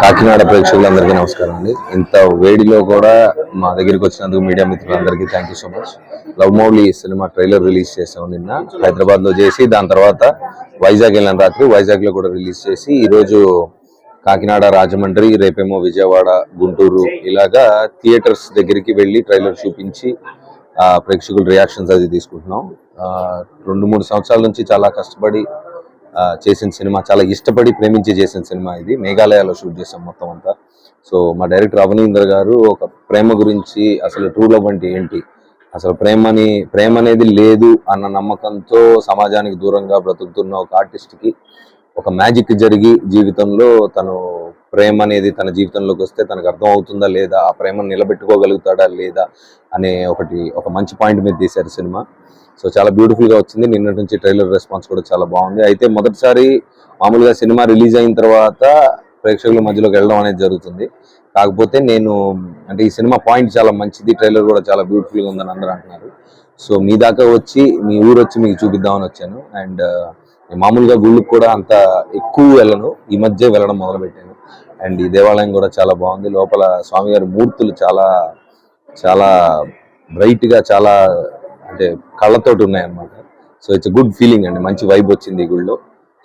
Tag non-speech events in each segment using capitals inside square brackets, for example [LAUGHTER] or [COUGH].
కాకినాడ ప్రేక్షకులందరికీ నమస్కారం అండి. ఇంత వేడిలో కూడా మా దగ్గరికి వచ్చినందుకు మీడియా మిత్రులందరికీ thank you so much love Mouli cinema trailer release చేసాం నిన్న. హైదరాబాద్లో చేసి దాని తర్వాత వైజాగ్ వెళ్ళిన రాత్రి వైజాగ్లో కూడా రిలీజ్ చేసి ఈరోజు కాకినాడ రాజమండ్రి రేపేమో విజయవాడ గుంటూరు ఇలాగా థియేటర్స్ దగ్గరికి వెళ్ళి ట్రైలర్ చూపించి ఆ ప్రేక్షకుల రియాక్షన్స్ అది తీసుకుంటున్నాం. రెండు మూడు సంవత్సరాల నుంచి చాలా కష్టపడి చేసిన సినిమా చాలా ఇష్టపడి ప్రేమించి చేసిన సినిమా ఇది. మేఘాలయాలో షూట్ చేసాం మొత్తం అంతా. సో మా డైరెక్టర్ అవనీందర్ గారు ఒక ప్రేమ గురించి అసలు ట్రూ లవ్ అంటే ఏంటి? అసలు ప్రేమని ప్రేమ అనేది లేదు అన్న నమ్మకంతో సమాజానికి దూరంగా బ్రతుకుతున్న ఒక ఆర్టిస్ట్కి ఒక మ్యాజిక్ జరిగి జీవితంలో తను ప్రేమ అనేది తన జీవితంలోకి వస్తే తనకు అర్థం అవుతుందా లేదా? ఆ ప్రేమను నిలబెట్టుకోగలుగుతాడా లేదా? అనే ఒకటి ఒక మంచి పాయింట్ మీద తీశారు సినిమా. సో చాలా బ్యూటిఫుల్గా వచ్చింది. నిన్నటి నుంచి ట్రైలర్ రెస్పాన్స్ కూడా చాలా బాగుంది. అయితే మొదటిసారి మామూలుగా సినిమా రిలీజ్ అయిన తర్వాత ప్రేక్షకుల మధ్యలోకి వెళ్ళడం అనేది జరుగుతుంది. కాకపోతే నేను అంటే ఈ సినిమా పాయింట్ చాలా మంచిది. ట్రైలర్ కూడా చాలా బ్యూటిఫుల్గా ఉందని అందరూ అంటున్నారు. సో మీ దాకా వచ్చి మీ ఊరు వచ్చి మీకు చూపిద్దామని వచ్చాను. అండ్ మామూలుగా గుళ్ళకి కూడా అంత ఎక్కువ వెళ్ళను. ఈ మధ్య వెళ్ళడం మొదలు పెట్టాను అండ్ ఈ దేవాలయం కూడా చాలా బాగుంది. లోపల స్వామివారి మూర్తులు చాలా చాలా బ్రైట్గా చాలా అంటే కళ్ళతోటి ఉన్నాయన్నమాట. సో ఇట్స్ గుడ్ ఫీలింగ్ అండి. మంచి వైబ్ వచ్చింది ఈ గుళ్ళో.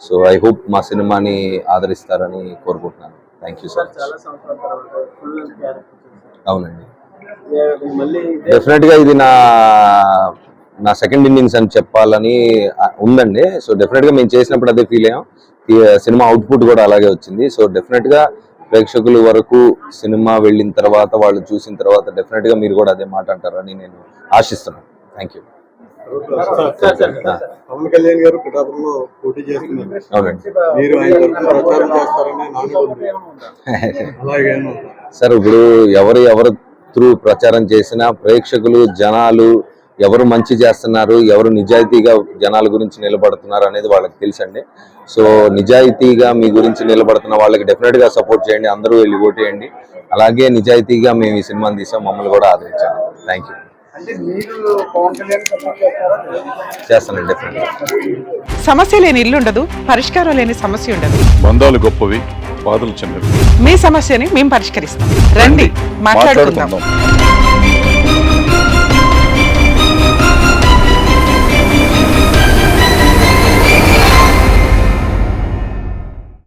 సో ఐ హోప్ మా సినిమాని ఆదరిస్తారని కోరుకుంటున్నాను. థ్యాంక్ యూ సో మచ్ చాలా సంవత్సరాల తర్వాత ఫుల్ క్యారెక్టర్ అవునండి. మళ్ళీ డెఫినెట్గా ఇది నా నా సెకండ్ ఇన్నింగ్స్ అని చెప్పాలని ఉందండి. సో డెఫినెట్గా మేము చేసినప్పుడు అదే ఫీల్ అయ్యాం. సినిమా అవుట్పుట్ కూడా అలాగే వచ్చింది. సో డెఫినెట్గా ప్రేక్షకుల వరకు సినిమా వెళ్ళిన తర్వాత వాళ్ళు చూసిన తర్వాత డెఫినెట్గా మీరు కూడా అదే మాట అంటారని నేను ఆశిస్తున్నాను. థ్యాంక్ యూ పవన్ కళ్యాణ్ గారు పిఠాపురంలో పోటీ చేస్తున్నారు. [LAUGHS] సార్ ఇప్పుడు ఎవరు ఎవరు త్రూ ప్రచారం చేసినా ప్రేక్షకులు జనాలు ఎవరు మంచి చేస్తున్నారు ఎవరు నిజాయితీగా జనాల గురించి నిలబడుతున్నారు అనేది వాళ్ళకి తెలుసండి. సో నిజాయితీగా మీ గురించి నిలబడుతున్న వాళ్ళకి డెఫినెట్గా సపోర్ట్ చేయండి అందరూ వెళ్ళి ఓటేయండి అలాగే నిజాయితీగా మేము ఈ సినిమాని తీసాం మమ్మల్ని కూడా ఆదరించండి. థ్యాంక్ యూ చేస్తానండి సమస్య లేని ఇల్లు ఉండదు పరిష్కారం లేని సమస్య ఉండదు. బంధాలు గొప్పవి బాధలు చిన్నవి. మీ సమస్యని మేము పరిష్కరిస్తాం. రండి మాట్లాడుకుందాం.